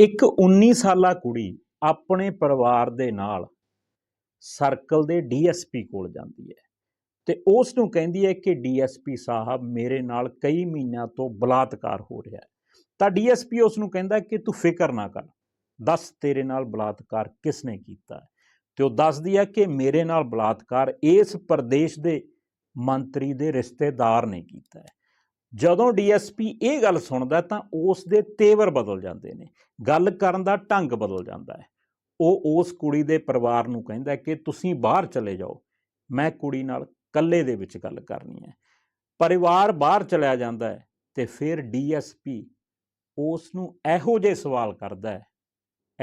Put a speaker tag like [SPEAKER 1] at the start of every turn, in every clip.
[SPEAKER 1] ਇੱਕ 19 ਸਾਲਾ ਕੁੜੀ ਆਪਣੇ ਪਰਿਵਾਰ ਦੇ ਨਾਲ ਸਰਕਲ ਦੇ ਡੀਐਸਪੀ ਕੋਲ ਜਾਂਦੀ ਹੈ ਤੇ ਉਸ ਨੂੰ ਕਹਿੰਦੀ ਹੈ ਕਿ ਡੀਐਸਪੀ ਸਾਹਿਬ ਮੇਰੇ ਨਾਲ ਕਈ ਮਹੀਨਿਆਂ ਤੋਂ ਬਲਾਤਕਾਰ ਹੋ ਰਿਹਾ ਹੈ। ਤਾਂ ਡੀਐਸਪੀ ਉਸ ਨੂੰ ਕਹਿੰਦਾ ਕਿ ਤੂੰ ਫਿਕਰ ਨਾ ਕਰ, ਦੱਸ ਤੇਰੇ ਨਾਲ ਬਲਾਤਕਾਰ ਕਿਸ ਨੇ ਕੀਤਾ ਹੈ? ਤੇ ਉਹ ਦੱਸਦੀ ਹੈ ਕਿ ਮੇਰੇ ਨਾਲ ਬਲਾਤਕਾਰ ਇਸ ਪ੍ਰਦੇਸ਼ ਦੇ ਮੰਤਰੀ ਦੇ ਰਿਸ਼ਤੇਦਾਰ ਨੇ ਕੀਤਾ ਹੈ। ਜਦੋਂ ਡੀਐਸਪੀ ਇਹ ਗੱਲ ਸੁਣਦਾ ਤਾਂ ਉਸ ਦੇ ਤੇਵਰ ਬਦਲ ਜਾਂਦੇ ਨੇ। ਗੱਲ ਕਰਨ ਦਾ ਢੰਗ ਬਦਲ ਜਾਂਦਾ ਹੈ। ਉਹ ਉਸ ਕੁੜੀ ਦੇ ਪਰਿਵਾਰ ਨੂੰ ਕਹਿੰਦਾ ਕਿ ਤੁਸੀਂ ਬਾਹਰ ਚਲੇ ਜਾਓ। ਮੈਂ ਕੁੜੀ ਨਾਲ ਇਕੱਲੇ ਦੇ ਵਿੱਚ ਗੱਲ ਕਰਨੀ ਹੈ। ਪਰਿਵਾਰ ਬਾਹਰ ਚਲਿਆ ਜਾਂਦਾ ਹੈ ਤੇ ਫਿਰ ਡੀਐਸਪੀ ਉਸ ਨੂੰ ਇਹੋ ਜਿਹੇ ਸਵਾਲ ਕਰਦਾ ਹੈ।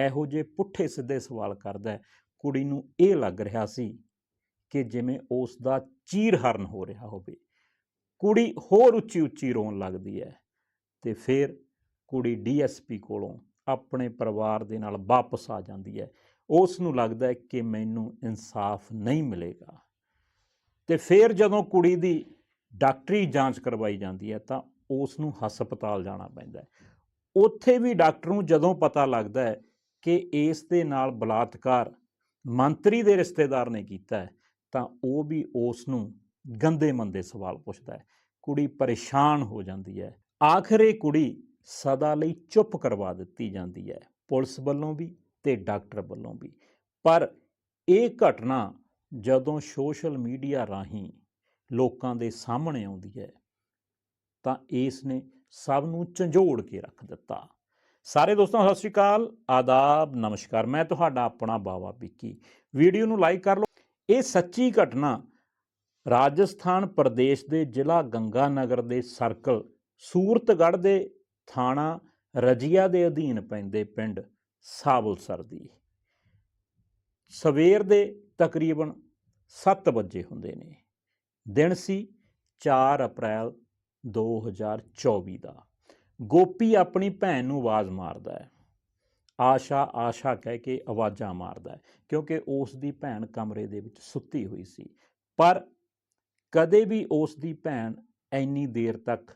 [SPEAKER 1] ਇਹੋ ਜਿਹੇ ਪੁੱਠੇ ਸਿੱਧੇ ਸਵਾਲ ਕਰਦਾ ਹੈ। ਕੁੜੀ ਨੂੰ ਇਹ ਲੱਗ ਰਿਹਾ ਸੀ ਕਿ ਜਿਵੇਂ ਉਸ ਦਾ ਚੀਰ ਹਰਨ ਹੋ ਰਿਹਾ ਹੋਵੇ। ਕੁੜੀ ਹੋਰ ਉੱਚੀ ਉੱਚੀ ਰੋਣ ਲੱਗਦੀ ਹੈ ਤੇ ਫਿਰ ਕੁੜੀ ਡੀਐਸਪੀ ਕੋਲੋਂ ਆਪਣੇ ਪਰਿਵਾਰ ਦੇ ਨਾਲ ਵਾਪਸ ਆ ਜਾਂਦੀ ਹੈ। ਉਸ ਨੂੰ ਲੱਗਦਾ ਹੈ ਕਿ ਮੈਨੂੰ ਇਨਸਾਫ ਨਹੀਂ ਮਿਲੇਗਾ। ਤੇ ਫਿਰ ਜਦੋਂ ਕੁੜੀ ਦੀ ਡਾਕਟਰੀ ਜਾਂਚ ਕਰਵਾਈ ਜਾਂਦੀ ਹੈ ਤਾਂ ਉਸ ਨੂੰ ਹਸਪਤਾਲ ਜਾਣਾ ਪੈਂਦਾ ਹੈ। ਉੱਥੇ ਵੀ ਡਾਕਟਰ ਨੂੰ ਜਦੋਂ ਪਤਾ ਲੱਗਦਾ ਹੈ ਕਿ ਇਸ ਦੇ ਨਾਲ ਬਲਾਤਕਾਰ ਮੰਤਰੀ ਦੇ ਰਿਸ਼ਤੇਦਾਰ ਨੇ ਕੀਤਾ ਹੈ ਤਾਂ ਉਹ ਵੀ ਉਸ ਨੂੰ ਗੰਦੇ ਮੰਦੇ ਸਵਾਲ ਪੁੱਛਦਾ ਹੈ। ਕੁੜੀ ਪਰੇਸ਼ਾਨ ਹੋ ਜਾਂਦੀ ਹੈ। ਆਖਰੇ ਕੁੜੀ ਸਦਾ ਲਈ ਚੁੱਪ ਕਰਵਾ ਦਿੱਤੀ ਜਾਂਦੀ ਹੈ। ਪੁਲਿਸ ਵੱਲੋਂ ਵੀ ਤੇ ਡਾਕਟਰ ਵੱਲੋਂ ਵੀ। ਪਰ ਇਹ ਘਟਨਾ ਜਦੋਂ ਸੋਸ਼ਲ ਮੀਡੀਆ ਰਾਹੀਂ ਲੋਕਾਂ ਦੇ ਸਾਹਮਣੇ ਆਉਂਦੀ ਹੈ, ਤਾਂ ਇਸ ਨੇ ਸਭ ਨੂੰ ਝੰਜੋੜ ਕੇ ਰੱਖ ਦਿੱਤਾ। ਸਾਰੇ ਦੋਸਤਾਂ, ਸਤਿ ਸ਼੍ਰੀ ਅਕਾਲ। ਆਦਾਬ, ਨਮਸਕਾਰ। ਮੈਂ ਤੁਹਾਡਾ ਆਪਣਾ ਬਾਵਾ ਵਿੱਕੀ। ਵੀਡੀਓ ਨੂੰ ਲਾਈਕ ਕਰ ਲਓ। ਇਹ ਸੱਚੀ ਘਟਨਾ ਰਾਜਸਥਾਨ ਪ੍ਰਦੇਸ਼ ਦੇ ਜ਼ਿਲ੍ਹਾ ਗੰਗਾਨਗਰ ਦੇ ਸਰਕਲ, ਸੂਰਤਗੜ੍ਹ ਦੇ ਥਾਣਾ, ਰਜੀਆ ਦੇ ਅਧੀਨ ਪੈਂਦੇ ਪਿੰਡ ਸਾਬਲਸਰ ਦੀ। ਸਵੇਰ ਦੇ ਤਕਰੀਬਨ 7 ਵਜੇ ਹੁੰਦੇ ਨੇ। ਦਿਨ ਸੀ 4 ਅਪ੍ਰੈਲ 2024 ਦਾ। ਗੋਪੀ ਆਪਣੀ ਭੈਣ ਨੂੰ ਆਵਾਜ਼ ਮਾਰਦਾ ਹੈ। ਆਸ਼ਾ ਆਸ਼ਾ ਕਹਿ ਕੇ ਆਵਾਜ਼ਾਂ ਮਾਰਦਾ ਹੈ ਕਿਉਂਕਿ ਉਸ ਦੀ ਭੈਣ ਕਮਰੇ ਦੇ ਵਿੱਚ ਸੁੱਤੀ ਹੋਈ ਸੀ। ਪਰ ਕਦੇ ਵੀ ਉਸ ਦੀ ਭੈਣ ਇੰਨੀ ਦੇਰ ਤੱਕ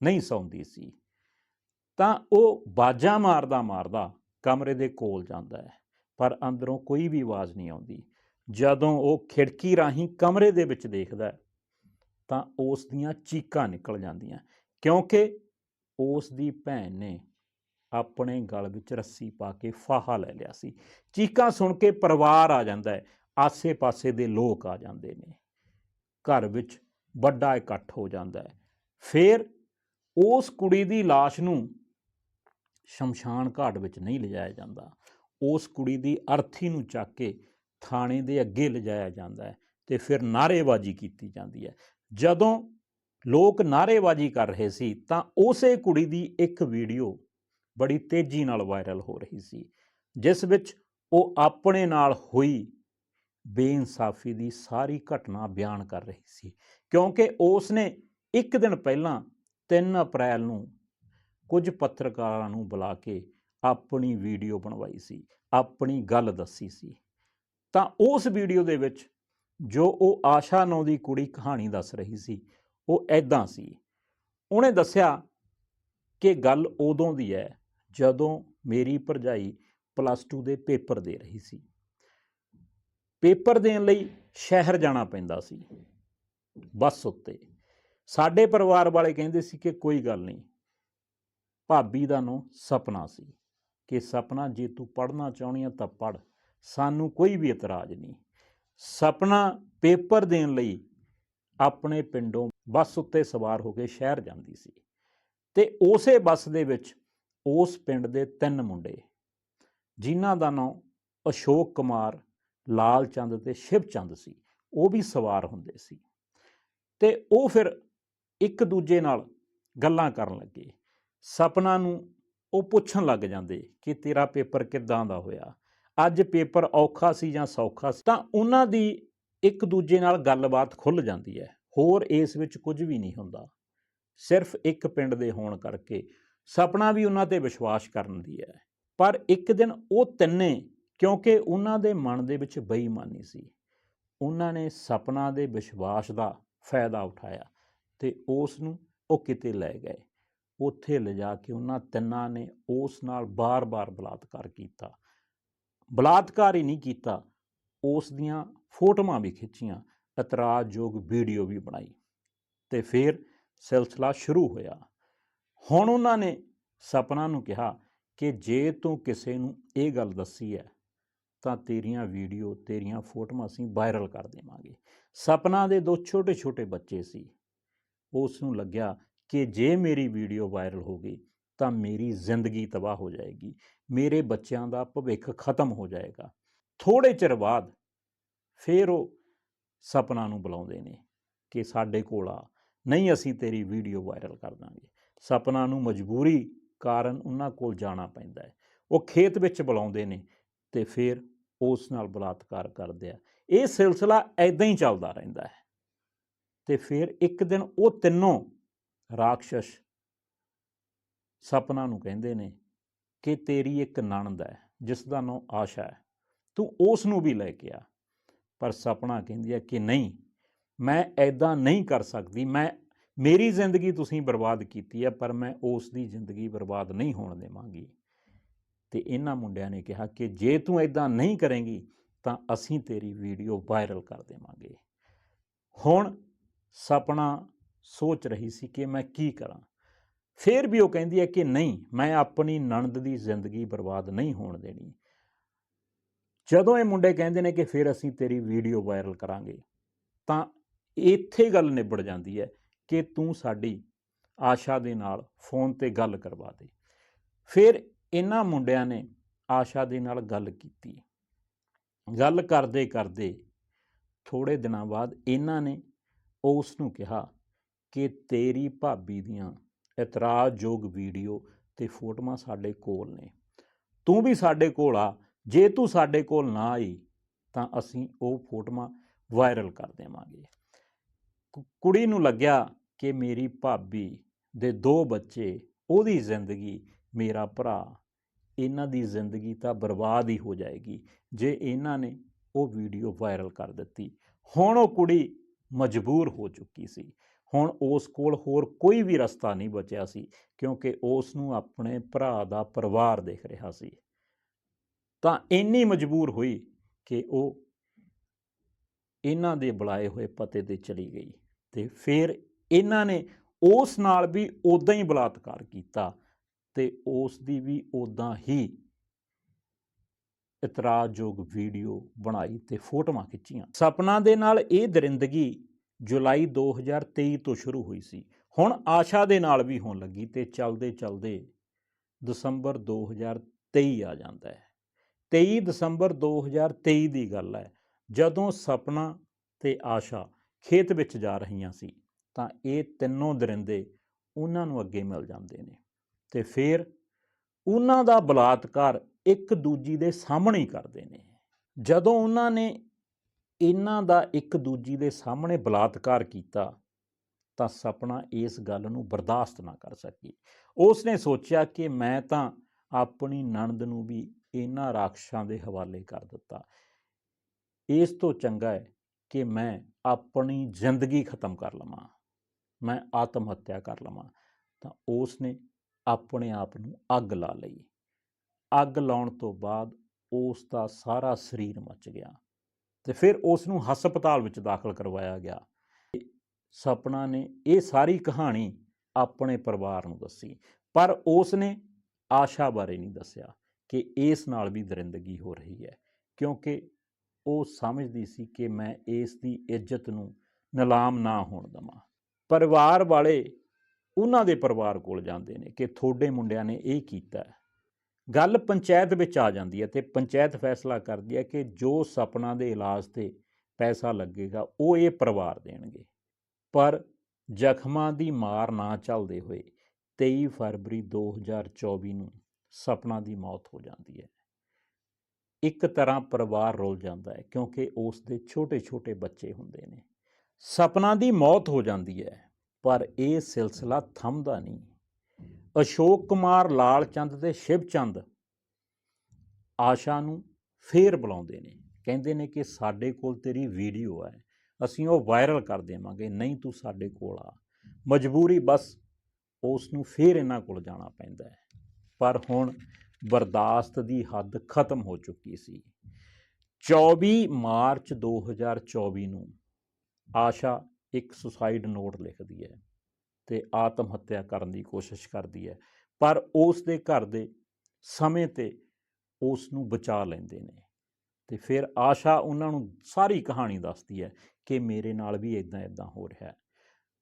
[SPEAKER 1] ਨਹੀਂ ਸੌਂਦੀ ਸੀ, ਤਾਂ ਉਹ ਬਾਜਾਂ ਮਾਰਦਾ ਮਾਰਦਾ ਕਮਰੇ ਦੇ ਕੋਲ ਜਾਂਦਾ ਹੈ, ਪਰ ਅੰਦਰੋਂ ਕੋਈ ਵੀ ਆਵਾਜ਼ ਨਹੀਂ ਆਉਂਦੀ। ਜਦੋਂ ਉਹ ਖਿੜਕੀ ਰਾਹੀਂ ਕਮਰੇ ਦੇ ਵਿੱਚ ਦੇਖਦਾ ਹੈ, ਤਾਂ ਉਸ ਦੀਆਂ ਚੀਕਾਂ ਨਿਕਲ ਜਾਂਦੀਆਂ, ਕਿਉਂਕਿ ਉਸ ਦੀ ਭੈਣ ਨੇ ਆਪਣੇ ਗਲ ਵਿੱਚ ਰੱਸੀ ਪਾ ਕੇ ਫਾਹਾ ਲੈ ਲਿਆ ਸੀ। ਚੀਕਾਂ ਸੁਣ ਕੇ ਪਰਿਵਾਰ ਆ ਜਾਂਦਾ ਹੈ, ਆਸੇ-ਪਾਸੇ ਦੇ ਲੋਕ ਆ ਜਾਂਦੇ ਨੇ। ਘਰ ਵਿੱਚ ਵੱਡਾ ਇਕੱਠ ਹੋ ਜਾਂਦਾ ਹੈ। ਫਿਰ ਉਸ ਕੁੜੀ ਦੀ লাশ ਨੂੰ ਸ਼ਮਸ਼ਾਨ ਘਾਟ ਵਿੱਚ ਨਹੀਂ ਲਿਜਾਇਆ ਜਾਂਦਾ। ਉਸ ਕੁੜੀ ਦੀ ਅਰਥੀ ਨੂੰ ਚੱਕ ਕੇ ਥਾਣੇ ਦੇ ਅੱਗੇ ਲਿਜਾਇਆ ਜਾਂਦਾ ਹੈ ਤੇ ਫਿਰ ਨਾਰੇਬਾਜ਼ੀ ਕੀਤੀ ਜਾਂਦੀ ਹੈ। ਜਦੋਂ ਲੋਕ ਨਾਰੇਬਾਜ਼ੀ ਕਰ ਰਹੇ ਸੀ ਤਾਂ ਉਸੇ ਕੁੜੀ ਦੀ ਇੱਕ ਵੀਡੀਓ ਬੜੀ ਤੇਜ਼ੀ ਨਾਲ ਵਾਇਰਲ ਹੋ ਰਹੀ ਸੀ, ਜਿਸ ਵਿੱਚ ਉਹ ਆਪਣੇ ਨਾਲ ਹੋਈ ਬੇਇਨਸਾਫੀ ਦੀ ਸਾਰੀ ਘਟਨਾ ਬਿਆਨ ਕਰ ਰਹੀ ਸੀ। ਕਿਉਂਕਿ ਉਸ ਨੇ ਇੱਕ ਦਿਨ ਪਹਿਲਾਂ 3 ਅਪ੍ਰੈਲ ਨੂੰ ਕੁਝ ਪੱਤਰਕਾਰਾਂ ਨੂੰ ਬੁਲਾ ਕੇ ਆਪਣੀ ਵੀਡੀਓ ਬਣਵਾਈ ਸੀ, ਆਪਣੀ ਗੱਲ ਦੱਸੀ ਸੀ। ਤਾਂ ਉਸ ਵੀਡੀਓ ਦੇ ਵਿੱਚ ਜੋ ਉਹ ਆਸ਼ਾ ਨਾਂ ਦੀ ਕੁੜੀ ਕਹਾਣੀ ਦੱਸ ਰਹੀ ਸੀ, ਉਹ ਐਦਾਂ ਸੀ। ਉਹਨੇ ਦੱਸਿਆ ਕਿ ਗੱਲ ਉਦੋਂ ਦੀ ਹੈ ਜਦੋਂ ਮੇਰੀ ਭਰਜਾਈ ਪਲੱਸ 2 ਦੇ ਪੇਪਰ ਦੇ ਰਹੀ ਸੀ। ਪੇਪਰ ਦੇਣ ਲਈ ਸ਼ਹਿਰ ਜਾਣਾ ਪੈਂਦਾ ਸੀ, ਬੱਸ ਉੱਤੇ। ਸਾਡੇ ਪਰਿਵਾਰ ਵਾਲੇ ਕਹਿੰਦੇ ਸੀ ਕਿ ਕੋਈ ਗੱਲ ਨਹੀਂ, ਭਾਬੀ ਦਾ ਨੂੰ ਸੁਪਨਾ ਸੀ ਕਿ ਸੁਪਨਾ ਜੇ ਤੂੰ ਪੜ੍ਹਨਾ ਚਾਹੁੰਦੀ ਆ ਤਾਂ ਪੜ੍ਹ, ਸਾਨੂੰ ਕੋਈ ਵੀ ਇਤਰਾਜ਼ ਨਹੀਂ। ਸੁਪਨਾ ਪੇਪਰ ਦੇਣ ਲਈ ਆਪਣੇ ਪਿੰਡੋਂ ਬੱਸ ਉੱਤੇ ਸਵਾਰ ਹੋ ਕੇ ਸ਼ਹਿਰ ਜਾਂਦੀ ਸੀ ਤੇ ਉਸੇ ਬੱਸ ਦੇ ਵਿੱਚ ਉਸ ਪਿੰਡ ਦੇ ਤਿੰਨ ਮੁੰਡੇ, ਜਿਨ੍ਹਾਂ ਦਾ ਨਾਮ ਅਸ਼ੋਕ ਕੁਮਾਰ ਲਾਲ ਚੰਦ ਤੇ ਸ਼ਿਵ ਚੰਦ ਸੀ, ਉਹ ਵੀ ਸਵਾਰ ਹੁੰਦੇ ਸੀ। ਤੇ ਉਹ ਫਿਰ ਇੱਕ ਦੂਜੇ ਨਾਲ ਗੱਲਾਂ ਕਰਨ ਲੱਗੇ। ਸਪਨਾ ਨੂੰ ਉਹ ਪੁੱਛਣ ਲੱਗ ਜਾਂਦੇ ਕਿ ਤੇਰਾ ਪੇਪਰ ਕਿੱਦਾਂ ਦਾ ਹੋਇਆ? ਅੱਜ ਪੇਪਰ ਔਖਾ ਸੀ ਜਾਂ ਸੌਖਾ ਸੀ? ਤਾਂ ਉਹਨਾਂ ਦੀ ਇੱਕ ਦੂਜੇ ਨਾਲ ਗੱਲਬਾਤ ਖੁੱਲ ਜਾਂਦੀ ਹੈ। ਹੋਰ ਇਸ ਵਿੱਚ ਕੁਝ ਵੀ ਨਹੀਂ ਹੁੰਦਾ। ਸਿਰਫ ਇੱਕ ਪਿੰਡ ਦੇ ਹੋਣ ਕਰਕੇ ਸਪਨਾ ਵੀ ਉਹਨਾਂ ਤੇ ਵਿਸ਼ਵਾਸ ਕਰਨ ਦੀ ਹੈ। ਪਰ ਇੱਕ ਦਿਨ ਉਹ ਤਿੰਨੇ ਕਿਉਂਕਿ ਉਹਨਾਂ ਦੇ ਮਨ ਦੇ ਵਿੱਚ ਬੇਈਮਾਨੀ ਸੀ। ਉਹਨਾਂ ਨੇ ਸਪਨਾ ਦੇ ਵਿਸ਼ਵਾਸ ਦਾ ਫਾਇਦਾ ਉਠਾਇਆ ਤੇ ਉਸ ਨੂੰ ਉਹ ਕਿਤੇ ਲੈ ਗਏ। ਉੱਥੇ ਲਿਜਾ ਕੇ ਉਹਨਾਂ ਤਿੰਨਾਂ ਨੇ ਉਸ ਨਾਲ ਬਾਰ-ਬਾਰ ਬਲਾਤਕਾਰ ਕੀਤਾ। ਬਲਾਤਕਾਰ ਹੀ ਨਹੀਂ ਕੀਤਾ, ਉਸ ਦੀਆਂ ਫੋਟੋਆਂ ਵੀ ਖਿੱਚੀਆਂ, ਇਤਰਾਜ਼ਯੋਗ ਵੀਡੀਓ ਵੀ ਬਣਾਈ ਤੇ ਫਿਰ ਸਿਲਸਿਲਾ ਸ਼ੁਰੂ ਹੋਇਆ। ਹੁਣ ਉਹਨਾਂ ਨੇ ਸਪਨਾ ਨੂੰ ਕਿਹਾ ਕਿ ਜੇ ਤੂੰ ਕਿਸੇ ਨੂੰ ਇਹ ਗੱਲ ਦੱਸੀ ਹੈ ਤਾਂ ਤੇਰੀਆਂ ਵੀਡੀਓ, ਤੇਰੀਆਂ ਫੋਟੋਆਂ ਅਸੀਂ ਵਾਇਰਲ ਕਰ ਦੇਵਾਂਗੇ। ਸਪਨਾ ਦੇ ਦੋ ਛੋਟੇ-ਛੋਟੇ ਬੱਚੇ ਸੀ। ਉਸ ਨੂੰ ਲੱਗਿਆ ਕਿ ਜੇ ਮੇਰੀ ਵੀਡੀਓ ਵਾਇਰਲ ਹੋ ਗਈ, ਤਾਂ ਮੇਰੀ ਜ਼ਿੰਦਗੀ ਤਬਾਹ ਹੋ ਜਾਏਗੀ। ਮੇਰੇ ਬੱਚਿਆਂ ਦਾ ਭਵਿੱਖ ਖਤਮ ਹੋ ਜਾਏਗਾ। ਥੋੜੇ ਚਿਰ ਬਾਅਦ ਫਿਰ ਉਹ ਸਪਨਾ ਨੂੰ ਬੁਲਾਉਂਦੇ ਨੇ ਕਿ ਸਾਡੇ ਕੋਲ ਆ। ਨਹੀਂ, ਅਸੀਂ ਤੇਰੀ ਵੀਡੀਓ ਵਾਇਰਲ ਕਰ ਦਾਂਗੇ। ਸਪਨਾ ਨੂੰ ਮਜਬੂਰੀ ਕਾਰਨ ਉਹਨਾਂ ਕੋਲ ਜਾਣਾ ਪੈਂਦਾ ਹੈ। ਉਹ ਖੇਤ ਵਿੱਚ ਬੁਲਾਉਂਦੇ ਨੇ ਤੇ ਫਿਰ ਉਸ ਨਾਲ ਬਲਾਤਕਾਰ ਕਰਦੇ ਆ। ਇਹ ਸਿਲਸਿਲਾ ਐਦਾਂ ਹੀ ਚੱਲਦਾ ਰਹਿੰਦਾ ਹੈ। ਤੇ ਫਿਰ ਇੱਕ ਦਿਨ ਉਹ ਤਿੰਨੋਂ ਰਾਖਸ਼ ਸਪਨਾ ਨੂੰ ਕਹਿੰਦੇ ਨੇ ਕਿ ਤੇਰੀ ਇੱਕ ਨਣਦ ਹੈ, ਜਿਸ ਦਾ ਨਾਮ ਆਸ਼ਾ ਹੈ। ਤੂੰ ਉਸ ਨੂੰ ਵੀ ਲੈ ਕੇ ਆ। ਪਰ ਸਪਨਾ ਕਹਿੰਦੀ ਹੈ ਕਿ ਨਹੀਂ, ਮੈਂ ਐਦਾਂ ਨਹੀਂ ਕਰ ਸਕਦੀ। ਮੈਂ, ਮੇਰੀ ਜ਼ਿੰਦਗੀ ਤੁਸੀਂ ਬਰਬਾਦ ਕੀਤੀ ਹੈ, ਪਰ ਮੈਂ ਉਸ ਦੀ ਜ਼ਿੰਦਗੀ ਬਰਬਾਦ ਨਹੀਂ ਹੋਣ ਦੇਵਾਂਗੀ। ਤੇ ਇਹਨਾਂ ਮੁੰਡਿਆਂ ਨੇ ਕਿਹਾ ਕਿ ਜੇ ਤੂੰ ਐਦਾਂ ਨਹੀਂ ਕਰੇਂਗੀ, ਤਾਂ ਅਸੀਂ ਤੇਰੀ ਵੀਡੀਓ ਵਾਇਰਲ ਕਰ ਦੇਵਾਂਗੇ। ਹੁਣ ਸਪਨਾ ਸੋਚ ਰਹੀ ਸੀ ਕਿ ਮੈਂ ਕੀ ਕਰਾਂ। ਫਿਰ ਵੀ ਉਹ ਕਹਿੰਦੀ ਹੈ ਕਿ ਨਹੀਂ, ਮੈਂ ਆਪਣੀ ਨਣਦ ਦੀ ਜ਼ਿੰਦਗੀ ਬਰਬਾਦ ਨਹੀਂ ਹੋਣ ਦੇਣੀ। ਜਦੋਂ ਇਹ ਮੁੰਡੇ ਕਹਿੰਦੇ ਨੇ ਕਿ ਫਿਰ ਅਸੀਂ ਤੇਰੀ ਵੀਡੀਓ ਵਾਇਰਲ ਕਰਾਂਗੇ, ਤਾਂ ਇੱਥੇ ਗੱਲ ਨਿਬੜ ਜਾਂਦੀ ਹੈ ਕਿ ਤੂੰ ਸਾਡੀ ਆਸ਼ਾ ਦੇ ਨਾਲ ਫੋਨ ਤੇ ਗੱਲ ਕਰਵਾ ਦੇ। ਫਿਰ ਇਹਨਾਂ ਮੁੰਡਿਆਂ ਨੇ ਆਸ਼ਾ ਦੇ ਨਾਲ ਗੱਲ ਕੀਤੀ। ਗੱਲ ਕਰਦੇ ਕਰਦੇ ਥੋੜੇ ਦਿਨਾਂ ਬਾਅਦ ਇਹਨਾਂ ਨੇ ਉਸ ਨੂੰ ਕਿਹਾ ਕਿ ਤੇਰੀ ਭਾਬੀ ਦੀਆਂ ਇਤਰਾਜ਼ਯੋਗ ਵੀਡੀਓ ਤੇ ਫੋਟੋਆਂ ਸਾਡੇ ਕੋਲ ਨੇ। ਤੂੰ ਵੀ ਸਾਡੇ ਕੋਲ ਆ। ਜੇ ਤੂੰ ਸਾਡੇ ਕੋਲ ਨਾ ਆਈ ਤਾਂ ਅਸੀਂ ਉਹ ਫੋਟੋਆਂ ਵਾਇਰਲ ਕਰ ਦੇਵਾਂਗੇ। ਕੁ- ਕੁੜੀ ਨੂੰ ਲੱਗਿਆ ਕਿ ਮੇਰੀ ਭਾਬੀ ਦੇ ਦੋ ਬੱਚੇ ਉਹਦੀ ਜ਼ਿੰਦਗੀ ਮੇਰਾ ਭਰਾ ਇਹਨਾਂ ਦੀ ਜ਼ਿੰਦਗੀ ਤਾਂ ਬਰਬਾਦ ਹੀ ਹੋ ਜਾਏਗੀ। ਜੇ ਇਹਨਾਂ ਨੇ ਉਹ ਵੀਡੀਓ ਵਾਇਰਲ ਕਰ ਦਿੱਤੀ, ਹੁਣ ਉਹ ਕੁੜੀ ਮਜਬੂਰ ਹੋ ਚੁੱਕੀ ਸੀ। ਹੁਣ ਉਸ ਕੋਲ ਹੋਰ ਕੋਈ ਵੀ ਰਸਤਾ ਨਹੀਂ ਬਚਿਆ ਸੀ, ਕਿਉਂਕਿ ਉਸ ਨੂੰ ਆਪਣੇ ਭਰਾ ਦਾ ਪਰਿਵਾਰ ਦੇਖ ਰਿਹਾ ਸੀ। ਤਾਂ ਇੰਨੀ ਮਜਬੂਰ ਹੋਈ ਕਿ ਉਹ ਇਹਨਾਂ ਦੇ ਬੁਲਾਏ ਹੋਏ ਪਤੇ ਤੇ ਚਲੀ ਗਈ ਤੇ ਫਿਰ ਇਹਨਾਂ ਨੇ ਉਸ ਨਾਲ ਵੀ ਉਦਾਂ ਹੀ ਬਲਾਤਕਾਰ ਕੀਤਾ। ਤੇ ਉਸ ਦੀ ਵੀ ਉਦਾਂ ਹੀ ਇਤਰਾਜ਼ਯੋਗ ਵੀਡੀਓ ਬਣਾਈ ਤੇ ਫੋਟੋਆਂ ਖਿੱਚੀਆਂ। ਸਪਨਾ ਦੇ ਨਾਲ ਇਹ ਦਰਿੰਦਗੀ ਜੁਲਾਈ 2023 ਤੋਂ ਸ਼ੁਰੂ ਹੋਈ ਸੀ। ਹੁਣ ਆਸ਼ਾ ਦੇ ਨਾਲ ਵੀ ਹੋਣ ਲੱਗੀ ਤੇ ਚੱਲਦੇ ਚਲਦੇ ਦਸੰਬਰ 2023 ਆ ਜਾਂਦਾ ਹੈ। 23 ਦਸੰਬਰ 2023 ਦੀ ਗੱਲ ਹੈ। ਜਦੋਂ ਸਪਨਾ ਤੇ ਆਸ਼ਾ ਖੇਤ ਵਿੱਚ ਜਾ ਰਹੀਆਂ ਸੀ, ਤਾਂ ਇਹ ਤਿੰਨੋਂ ਦਰਿੰਦੇ ਉਹਨਾਂ ਨੂੰ ਅੱਗੇ ਮਿਲ ਜਾਂਦੇ ਨੇ। ਤੇ ਫਿਰ ਉਹਨਾਂ ਦਾ ਬਲਾਤਕਾਰ ਇੱਕ ਦੂਜੀ ਦੇ ਸਾਹਮਣੇ ਹੀ ਕਰਦੇ ਨੇ। ਜਦੋਂ ਉਹਨਾਂ ਨੇ ਇਹਨਾਂ ਦਾ ਇੱਕ ਦੂਜੀ ਦੇ ਸਾਹਮਣੇ ਬਲਾਤਕਾਰ ਕੀਤਾ, ਤਾਂ ਸਪਨਾ ਇਸ ਗੱਲ ਨੂੰ ਬਰਦਾਸ਼ਤ ਨਾ ਕਰ ਸਕੀ। ਉਸ ਨੇ ਸੋਚਿਆ ਕਿ ਮੈਂ ਤਾਂ ਆਪਣੀ ਨਣਦ ਨੂੰ ਵੀ ਇਹਨਾਂ ਰਾਖਸ਼ਾਂ ਦੇ ਹਵਾਲੇ ਕਰ ਦਿੱਤਾ। ਇਸ ਤੋਂ ਚੰਗਾ ਹੈ ਕਿ ਮੈਂ ਆਪਣੀ ਜ਼ਿੰਦਗੀ ਖਤਮ ਕਰ ਲਵਾਂ। ਮੈਂ ਆਤਮ ਹੱਤਿਆ ਕਰ ਲਵਾਂ। ਤਾਂ ਉਸ ਨੇ ਆਪਣੇ ਆਪ ਨੂੰ ਅੱਗ ਲਾ ਲਈ। ਅੱਗ ਲਾਉਣ ਤੋਂ ਬਾਅਦ ਉਸ ਦਾ ਸਾਰਾ ਸਰੀਰ ਮੱਚ ਗਿਆ ਤੇ ਫਿਰ ਉਸ ਨੂੰ ਹਸਪਤਾਲ ਵਿੱਚ ਦਾਖਲ ਕਰਵਾਇਆ ਗਿਆ। ਸਪਨਾ ਨੇ ਇਹ ਸਾਰੀ ਕਹਾਣੀ ਆਪਣੇ ਪਰਿਵਾਰ ਨੂੰ ਦੱਸੀ, ਪਰ ਉਸ ਨੇ ਆਸ਼ਾ ਬਾਰੇ ਨਹੀਂ ਦੱਸਿਆ ਕਿ ਇਸ ਨਾਲ ਵੀ ਦਰਿੰਦਗੀ ਹੋ ਰਹੀ ਹੈ, ਕਿਉਂਕਿ ਉਹ ਸਮਝਦੀ ਸੀ ਕਿ ਮੈਂ ਇਸ ਦੀ ਇੱਜ਼ਤ ਨੂੰ ਨਿਲਾਮ ਨਾ ਹੋਣ ਦਵਾਂ। ਪਰਿਵਾਰ ਵਾਲੇ ਉਹਨਾਂ ਦੇ ਪਰਿਵਾਰ ਕੋਲ ਜਾਂਦੇ ਨੇ ਕਿ ਤੁਹਾਡੇ ਮੁੰਡਿਆਂ ਨੇ ਇਹ ਕੀਤਾ ਗੱਲ ਪੰਚਾਇਤ ਵਿੱਚ ਆ ਜਾਂਦੀ ਹੈ ਤੇ ਪੰਚਾਇਤ ਫੈਸਲਾ ਕਰਦੀ ਹੈ ਕਿ ਜੋ ਸਪਨਾ ਦੇ ਇਲਾਜ ਤੇ ਪੈਸਾ ਲੱਗੇਗਾ, ਉਹ ਇਹ ਪਰਿਵਾਰ ਦੇਣਗੇ। ਪਰ ਜ਼ਖਮਾਂ ਦੀ ਮਾਰ ਨਾ ਚੱਲਦੇ ਹੋਏ 23 ਫਰਵਰੀ 2024 ਨੂੰ ਸਪਨਾ ਦੀ ਮੌਤ ਹੋ ਜਾਂਦੀ ਹੈ। ਇੱਕ ਤਰ੍ਹਾਂ ਪਰਿਵਾਰ ਰੁੱਲ ਜਾਂਦਾ ਹੈ ਕਿਉਂਕਿ ਉਸ ਦੇ ਛੋਟੇ-ਛੋਟੇ ਬੱਚੇ ਹੁੰਦੇ ਨੇ। ਸਪਨਾ ਦੀ ਮੌਤ ਹੋ ਜਾਂਦੀ ਹੈ। ਪਰ ਇਹ ਸਿਲਸਿਲਾ ਥੰਮਦਾ ਨਹੀਂ। ਅਸ਼ੋਕ ਕੁਮਾਰ ਲਾਲ ਚੰਦ ਤੇ ਸ਼ਿਵ ਚੰਦ ਆਸ਼ਾ ਨੂੰ ਫੇਰ ਬੁਲਾਉਂਦੇ ਨੇ। ਕਹਿੰਦੇ ਨੇ ਕਿ ਸਾਡੇ ਕੋਲ ਤੇਰੀ ਵੀਡੀਓ ਹੈ, ਅਸੀਂ ਉਹ ਵਾਇਰਲ ਕਰ ਦੇਵਾਂਗੇ, ਨਹੀਂ ਤੂੰ ਸਾਡੇ ਕੋਲ ਆ। ਮਜਬੂਰੀ ਬਸ ਉਸ ਨੂੰ ਫੇਰ ਇਹਨਾਂ ਕੋਲ ਜਾਣਾ ਪੈਂਦਾ ਹੈ। ਪਰ ਹੁਣ ਬਰਦਾਸ਼ਤ ਦੀ ਹੱਦ ਖਤਮ ਹੋ ਚੁੱਕੀ ਸੀ। 24 ਮਾਰਚ 2024 ਨੂੰ ਆਸ਼ਾ ਇੱਕ ਸੁਸਾਈਡ ਨੋਟ ਲਿਖਦੀ ਹੈ ਤੇ ਆਤਮ ਹੱਤਿਆ ਕਰਨ ਦੀ ਕੋਸ਼ਿਸ਼ ਕਰਦੀ ਹੈ, ਪਰ ਉਸ ਦੇ ਘਰ ਦੇ ਸਮੇਂ ਤੇ ਉਸ ਨੂੰ ਬਚਾ ਲੈਂਦੇ ਨੇ। ਤੇ ਫਿਰ ਆਸ਼ਾ ਉਹਨਾਂ ਨੂੰ ਸਾਰੀ ਕਹਾਣੀ ਦੱਸਦੀ ਹੈ ਕਿ ਮੇਰੇ ਨਾਲ ਵੀ ਇਦਾਂ ਇਦਾਂ ਹੋ ਰਿਹਾ ਹੈ।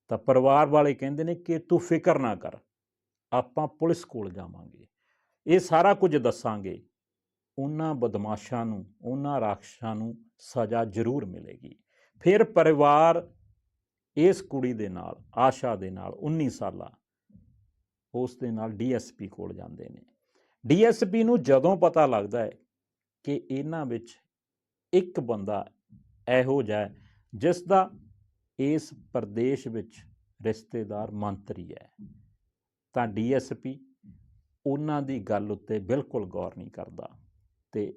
[SPEAKER 1] ਤਾਂ ਪਰਿਵਾਰ ਵਾਲੇ ਕਹਿੰਦੇ ਨੇ ਕਿ ਤੂੰ ਫਿਕਰ ਨਾ ਕਰ, ਆਪਾਂ ਪੁਲਿਸ ਕੋਲ ਜਾਵਾਂਗੇ। ਇਹ ਸਾਰਾ ਕੁਝ ਦੱਸਾਂਗੇ। ਉਹਨਾਂ ਬਦਮਾਸ਼ਾਂ ਨੂੰ, ਉਹਨਾਂ ਰਾਖਸ਼ਾਂ ਨੂੰ ਸਜ਼ਾ ਜ਼ਰੂਰ ਮਿਲੇਗੀ। ਫਿਰ ਪਰਿਵਾਰ ਇਸ ਕੁੜੀ ਦੇ ਨਾਲ, ਆਸ਼ਾ ਦੇ ਨਾਲ 19 ਸਾਲਾ ਉਸ ਦੇ ਨਾਲ ਡੀਐਸਪੀ ਕੋਲ ਜਾਂਦੇ ਨੇ। ਡੀਐਸਪੀ ਨੂੰ ਜਦੋਂ ਪਤਾ ਲੱਗਦਾ ਹੈ ਕਿ ਇਹਨਾਂ ਵਿੱਚ ਇੱਕ ਬੰਦਾ ਇਹੋ ਜਿਹਾ ਹੈ, ਜਿਸ ਦਾ ਇਸ ਪ੍ਰਦੇਸ਼ ਵਿੱਚ ਰਿਸ਼ਤੇਦਾਰ ਮੰਤਰੀ ਹੈ, ਤਾਂ ਡੀਐਸਪੀ ਉਹਨਾਂ ਦੀ ਗੱਲ ਉੱਤੇ ਬਿਲਕੁਲ ਗੌਰ ਨਹੀਂ ਕਰਦਾ ਤੇ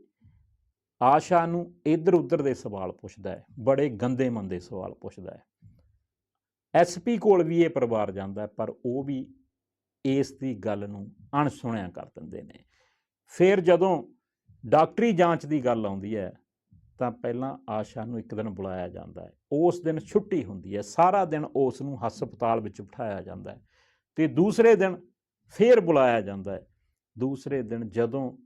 [SPEAKER 1] ਆਸ਼ਾ ਨੂੰ ਇੱਧਰ ਉੱਧਰ ਦੇ ਸਵਾਲ ਪੁੱਛਦਾ ਹੈ, ਬੜੇ ਗੰਦੇ ਮੰਦੇ ਸਵਾਲ ਪੁੱਛਦਾ ਹੈ। ਐਸਪੀ ਕੋਲ ਵੀ ਇਹ ਪਰਿਵਾਰ ਜਾਂਦਾ ਪਰ ਉਹ ਵੀ ਇਸ ਦੀ ਗੱਲ ਨੂੰ ਅਣਸੁਣਿਆ ਕਰ ਦਿੰਦੇ ਨੇ। ਫਿਰ ਜਦੋਂ ਡਾਕਟਰੀ ਜਾਂਚ ਦੀ ਗੱਲ ਆਉਂਦੀ ਹੈ, ਤਾਂ ਪਹਿਲਾਂ ਆਸ਼ਾ ਨੂੰ ਇੱਕ ਦਿਨ ਬੁਲਾਇਆ ਜਾਂਦਾ ਹੈ। ਉਸ ਦਿਨ ਛੁੱਟੀ ਹੁੰਦੀ ਹੈ, ਸਾਰਾ ਦਿਨ ਉਸ ਨੂੰ ਹਸਪਤਾਲ ਵਿੱਚ ਬਿਠਾਇਆ ਜਾਂਦਾ ਹੈ ਤੇ ਦੂਸਰੇ ਦਿਨ ਫੇਰ ਬੁਲਾਇਆ ਜਾਂਦਾ ਹੈ। ਦੂਸਰੇ ਦਿਨ ਜਦੋਂ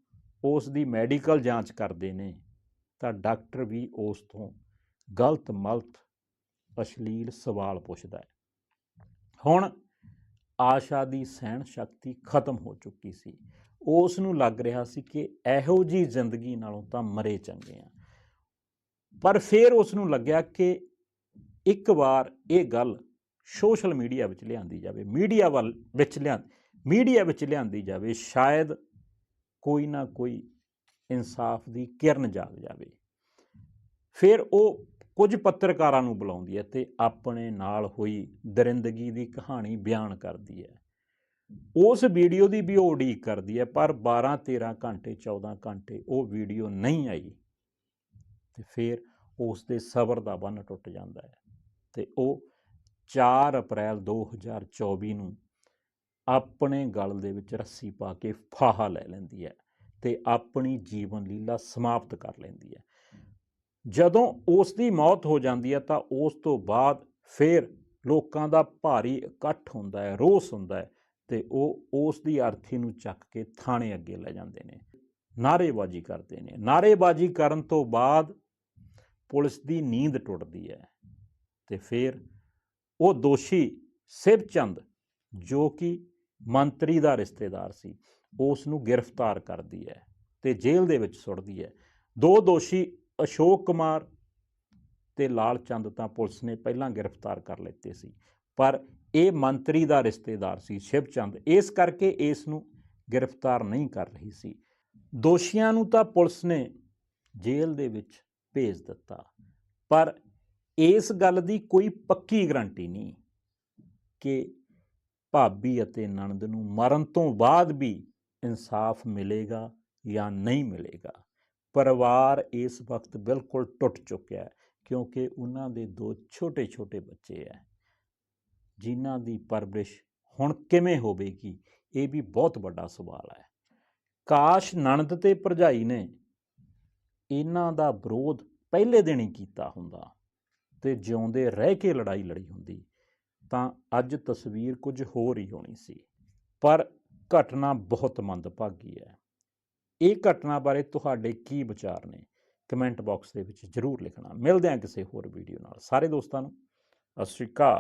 [SPEAKER 1] ਉਸ ਦੀ ਮੈਡੀਕਲ ਜਾਂਚ ਕਰਦੇ ਨੇ, ਤਾਂ ਡਾਕਟਰ ਵੀ ਉਸ ਤੋਂ ਗਲਤ ਮਲਤ ਅਸ਼ਲੀਲ ਸਵਾਲ ਪੁੱਛਦਾ ਹੈ। ਹੁਣ ਆਸ਼ਾ ਦੀ ਸਹਿਣ ਸ਼ਕਤੀ ਖਤਮ ਹੋ ਚੁੱਕੀ ਸੀ। ਉਸ ਨੂੰ ਲੱਗ ਰਿਹਾ ਸੀ ਕਿ ਇਹੋ ਜੀ ਜ਼ਿੰਦਗੀ ਨਾਲੋਂ ਤਾਂ ਮਰੇ ਚੰਗੇ ਆ। ਪਰ ਫਿਰ ਉਸ ਨੂੰ ਲੱਗਿਆ ਕਿ ਇੱਕ ਵਾਰ ਇਹ ਗੱਲ ਸੋਸ਼ਲ ਮੀਡੀਆ ਵਿੱਚ ਲਿਆਂਦੀ ਜਾਵੇ, ਮੀਡੀਆ ਵੱਲ ਵਿੱਚ ਲਿਆਂ, ਮੀਡੀਆ ਵਿੱਚ ਲਿਆਂਦੀ ਜਾਵੇ, ਸ਼ਾਇਦ ਕੋਈ ਨਾ ਕੋਈ ਇਨਸਾਫ ਦੀ ਕਿਰਨ ਜਾਗ ਜਾਵੇ। ਫਿਰ ਉਹ ਕੁਝ ਪੱਤਰਕਾਰਾਂ ਨੂੰ ਬੁਲਾਉਂਦੀ ਹੈ ਤੇ ਆਪਣੇ ਨਾਲ ਹੋਈ ਦਰਿੰਦਗੀ ਦੀ ਕਹਾਣੀ ਬਿਆਨ ਕਰਦੀ ਹੈ। ਉਸ ਵੀਡੀਓ ਦੀ ਵੀ ਉਹ ਉਡੀਕ ਕਰਦੀ ਹੈ, ਪਰ 12 13 ਘੰਟੇ 14 ਘੰਟੇ ਉਹ ਵੀਡੀਓ ਨਹੀਂ ਆਈ ਤੇ ਫਿਰ ਉਸ ਦੇ ਸਬਰ ਦਾ ਬੰਨ ਟੁੱਟ ਜਾਂਦਾ ਹੈ ਤੇ ਉਹ 4 ਅਪ੍ਰੈਲ 2024 ਨੂੰ ਆਪਣੇ ਗਲ ਦੇ ਵਿੱਚ ਰੱਸੀ ਪਾ ਕੇ ਫਾਹਾ ਲੈ ਲੈਂਦੀ ਹੈ ਤੇ ਆਪਣੀ ਜੀਵਨ ਲੀਲਾ ਸਮਾਪਤ ਕਰ ਲੈਂਦੀ ਹੈ। ਜਦੋਂ ਉਸ ਦੀ ਮੌਤ ਹੋ ਜਾਂਦੀ ਹੈ ਤਾਂ ਉਸ ਤੋਂ ਬਾਅਦ ਫਿਰ ਲੋਕਾਂ ਦਾ ਭਾਰੀ ਇਕੱਠ ਹੁੰਦਾ ਹੈ, ਰੋਸ ਹੁੰਦਾ ਹੈ ਤੇ ਉਹ ਉਸ ਦੀ ਅਰਥੀ ਨੂੰ ਚੱਕ ਕੇ ਥਾਣੇ ਅੱਗੇ ਲੈ ਜਾਂਦੇ ਨੇ ਨਾਰੇਬਾਜ਼ੀ ਕਰਦੇ ਨੇ। ਨਾਰੇਬਾਜ਼ੀ ਕਰਨ ਤੋਂ ਬਾਅਦ ਪੁਲਿਸ ਦੀ ਨੀਂਦ ਟੁੱਟਦੀ ਹੈ ਤੇ ਫਿਰ ਉਹ ਦੋਸ਼ੀ ਸਿਵਚੰਦ, ਜੋ ਕਿ ਮੰਤਰੀ ਦਾ ਰਿਸ਼ਤੇਦਾਰ ਸੀ ਉਸ ਨੂੰ ਗ੍ਰਿਫਤਾਰ ਕਰਦੀ ਹੈ ਤੇ ਜੇਲ੍ਹ ਦੇ ਵਿੱਚ ਸੁੱਟਦੀ ਹੈ। ਦੋ ਦੋਸ਼ੀ ਅਸ਼ੋਕ ਕੁਮਾਰ ਤੇ ਲਾਲ ਚੰਦ ਤਾਂ ਪੁਲਿਸ ਨੇ ਪਹਿਲਾਂ ਗ੍ਰਿਫਤਾਰ ਕਰ ਲਿੱਤੇ ਸੀ, ਪਰ ਇਹ ਮੰਤਰੀ ਦਾ ਰਿਸ਼ਤੇਦਾਰ ਸੀ ਸ਼ਿਵਚੰਦ ਇਸ ਕਰਕੇ ਇਸ ਨੂੰ ਗ੍ਰਿਫਤਾਰ ਨਹੀਂ ਕਰ ਰਹੀ ਸੀ। ਦੋਸ਼ੀਆਂ ਨੂੰ ਤਾਂ ਪੁਲਿਸ ਨੇ ਜੇਲ੍ਹ ਦੇ ਵਿੱਚ ਭੇਜ ਦਿੱਤਾ, ਪਰ ਇਸ ਗੱਲ ਦੀ ਕੋਈ ਪੱਕੀ ਗਰੰਟੀ ਨਹੀਂ ਕਿ ਭਾਬੀ ਅਤੇ ਨਣਦ ਨੂੰ ਮਰਨ ਤੋਂ ਬਾਅਦ ਵੀ ਇਨਸਾਫ ਮਿਲੇਗਾ ਜਾਂ ਨਹੀਂ ਮਿਲੇਗਾ। ਪਰਿਵਾਰ ਇਸ ਵਕਤ ਬਿਲਕੁਲ ਟੁੱਟ ਚੁੱਕਿਆ ਹੈ, ਕਿਉਂਕਿ ਉਹਨਾਂ ਦੇ ਦੋ ਛੋਟੇ-ਛੋਟੇ ਬੱਚੇ ਹੈ। ਜਿਨ੍ਹਾਂ ਦੀ ਪਰਵਰਿਸ਼ ਹੁਣ ਕਿਵੇਂ ਹੋਵੇਗੀ, ਇਹ ਵੀ ਬਹੁਤ ਵੱਡਾ ਸਵਾਲ ਹੈ। ਕਾਸ਼ ਨਣਦ ਤੇ ਭਰਜਾਈ ਨੇ ਇਹਨਾਂ ਦਾ ਵਿਰੋਧ ਪਹਿਲੇ ਦਿਨ ਹੀ ਕੀਤਾ ਹੁੰਦਾ ਤੇ ਜਿਉਂਦੇ ਰਹਿ ਕੇ ਲੜਾਈ ਲੜੀ ਹੁੰਦੀ, ਤਾਂ ਅੱਜ ਤਸਵੀਰ ਕੁਝ ਹੋਰ ਹੀ ਹੋਣੀ ਸੀ। ਪਰ ਘਟਨਾ ਬਹੁਤ ਮੰਦਭਾਗੀ ਹੈ। ਇਹ ਘਟਨਾ ਬਾਰੇ ਤੁਹਾਡੇ ਕੀ ਵਿਚਾਰ ਨੇ? ਕਮੈਂਟ ਬਾਕਸ ਦੇ ਵਿੱਚ ਜਰੂਰ ਲਿਖਣਾ। ਮਿਲਦੇ ਹਾਂ ਕਿਸੇ ਹੋਰ ਵੀਡੀਓ ਨਾਲ। ਸਾਰੇ ਦੋਸਤਾਂ ਨੂੰ, ਸਤਿ ਸ਼੍ਰੀ ਅਕਾਲ।